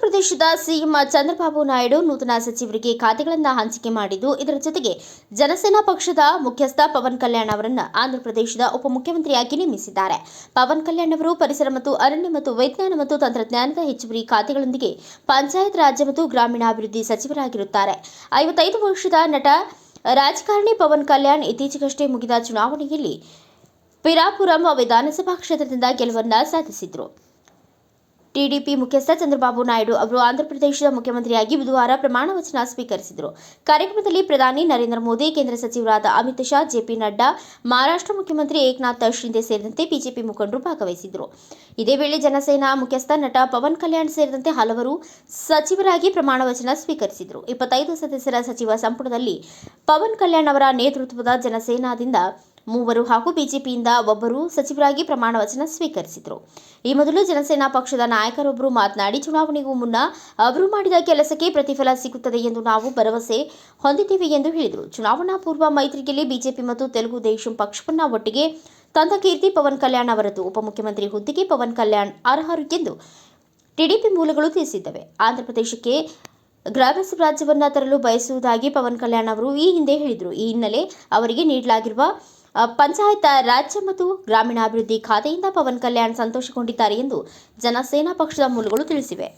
ಪ್ರದೇಶದ ಸಿಎಂ ಚಂದ್ರಬಾಬು ನಾಯ್ಡು ನೂತನ ಸಚಿವರಿಗೆ ಖಾತೆಗಳನ್ನು ಹಂಚಿಕೆ ಮಾಡಿದ್ದು, ಇದರ ಜೊತೆಗೆ ಜನಸೇನಾ ಪಕ್ಷದ ಮುಖ್ಯಸ್ಥ ಪವನ್ ಕಲ್ಯಾಣ್ ಅವರನ್ನು ಆಂಧ್ರಪ್ರದೇಶದ ಉಪಮುಖ್ಯಮಂತ್ರಿಯಾಗಿ ನೇಮಿಸಿದ್ದಾರೆ. ಪವನ್ ಕಲ್ಯಾಣ್ ಅವರು ಪರಿಸರ ಮತ್ತು ಅರಣ್ಯ ಮತ್ತು ವಿಜ್ಞಾನ ಮತ್ತು ತಂತ್ರಜ್ಞಾನದ ಹೆಚ್ಚುವರಿ ಖಾತೆಗಳೊಂದಿಗೆ ಪಂಚಾಯತ್ ರಾಜ್ಯ ಮತ್ತು ಗ್ರಾಮೀಣಾಭಿವೃದ್ಧಿ ಸಚಿವರಾಗಿರುತ್ತಾರೆ. ಐವತ್ತೈದು ವರ್ಷದ ನಟ ರಾಜಕಾರಣಿ ಪವನ್ ಕಲ್ಯಾಣ್ ಇತ್ತೀಚೆಗಷ್ಟೇ ಮುಗಿದ ಚುನಾವಣೆಯಲ್ಲಿ ಪಿರಾಪುರಂ ವಿಧಾನಸಭಾ ಕ್ಷೇತ್ರದಿಂದ ಗೆಲುವನ್ನ ಸಾಧಿಸಿದ್ರು. ಟಿಡಿಪಿ ಮುಖ್ಯಸ್ಥ ಚಂದ್ರಬಾಬು ನಾಯ್ಡು ಅವರು ಆಂಧ್ರಪ್ರದೇಶದ ಮುಖ್ಯಮಂತ್ರಿಯಾಗಿ ಬುಧವಾರ ಪ್ರಮಾಣ ವಚನ ಸ್ವೀಕರಿಸಿದರು. ಕಾರ್ಯಕ್ರಮದಲ್ಲಿ ಪ್ರಧಾನಿ ನರೇಂದ್ರ ಮೋದಿ, ಕೇಂದ್ರ ಸಚಿವರಾದ ಅಮಿತ್ ಶಾ, ಜೆಪಿ ನಡ್ಡಾ, ಮಹಾರಾಷ್ಟ್ರ ಮುಖ್ಯಮಂತ್ರಿ ಏಕನಾಥ್ ಶಿಂದೆ ಸೇರಿದಂತೆ ಬಿಜೆಪಿ ಮುಖಂಡರು ಭಾಗವಹಿಸಿದರು. ಇದೇ ವೇಳೆ ಜನಸೇನಾ ಮುಖ್ಯಸ್ಥ ನಟ ಪವನ್ ಕಲ್ಯಾಣ್ ಸೇರಿದಂತೆ ಹಲವರು ಸಚಿವರಾಗಿ ಪ್ರಮಾಣ ವಚನ ಸ್ವೀಕರಿಸಿದರು. ಇಪ್ಪತ್ತೈದು ಸದಸ್ಯರ ಸಚಿವ ಸಂಪುಟದಲ್ಲಿ ಪವನ್ ಕಲ್ಯಾಣ್ ಅವರ ನೇತೃತ್ವದ ಜನಸೇನಾದಿಂದ ಮೂವರು ಹಾಗೂ ಬಿಜೆಪಿಯಿಂದ ಒಬ್ಬರು ಸಚಿವರಾಗಿ ಪ್ರಮಾಣ ವಚನ ಸ್ವೀಕರಿಸಿದರು. ಈ ಮೊದಲು ಜನಸೇನಾ ಪಕ್ಷದ ನಾಯಕರೊಬ್ಬರು ಮಾತನಾಡಿ, ಚುನಾವಣೆಗೂ ಮುನ್ನ ಅವರು ಮಾಡಿದ ಕೆಲಸಕ್ಕೆ ಪ್ರತಿಫಲ ಸಿಗುತ್ತದೆ ಎಂದು ನಾವು ಭರವಸೆ ಹೊಂದಿದ್ದೇವೆ ಎಂದು ಹೇಳಿದರು. ಚುನಾವಣಾ ಪೂರ್ವ ಮೈತ್ರಿಯಲ್ಲಿ ಬಿಜೆಪಿ ಮತ್ತು ತೆಲುಗು ದೇಶಂ ಪಕ್ಷವನ್ನು ಒಟ್ಟಿಗೆ ತಂದ ಕೀರ್ತಿ ಪವನ್ ಕಲ್ಯಾಣ್ ಅವರದ್ದು ಉಪಮುಖ್ಯಮಂತ್ರಿ ಹುದ್ದೆಗೆ ಪವನ್ ಕಲ್ಯಾಣ್ ಅರ್ಹರು ಎಂದು ಟಿಡಿಪಿ ಮೂಲಗಳು ತಿಳಿಸಿದ್ದವೆ. ಆಂಧ್ರಪ್ರದೇಶಕ್ಕೆ ಗ್ರಾಮೀಣ ರಾಜ್ಯವನ್ನು ತರಲು ಬಯಸುವುದಾಗಿ ಪವನ್ ಕಲ್ಯಾಣ್ ಅವರು ಈ ಹಿಂದೆ ಹೇಳಿದರು. ಈ ಹಿನ್ನೆಲೆ ಅವರಿಗೆ ನೀಡಲಾಗಿರುವ ಪಂಚಾಯತ್ ರಾಜ್ಯ ಮತ್ತು ಗ್ರಾಮೀಣಾಭಿವೃದ್ಧಿ ಖಾತೆಯಿಂದ ಪವನ್ ಕಲ್ಯಾಣ್ ಸಂತೋಷಗೊಂಡಿದ್ದಾರೆ ಎಂದು ಜನಸೇನಾ ಪಕ್ಷದ ಮೂಲಗಳು ತಿಳಿಸಿವೆ.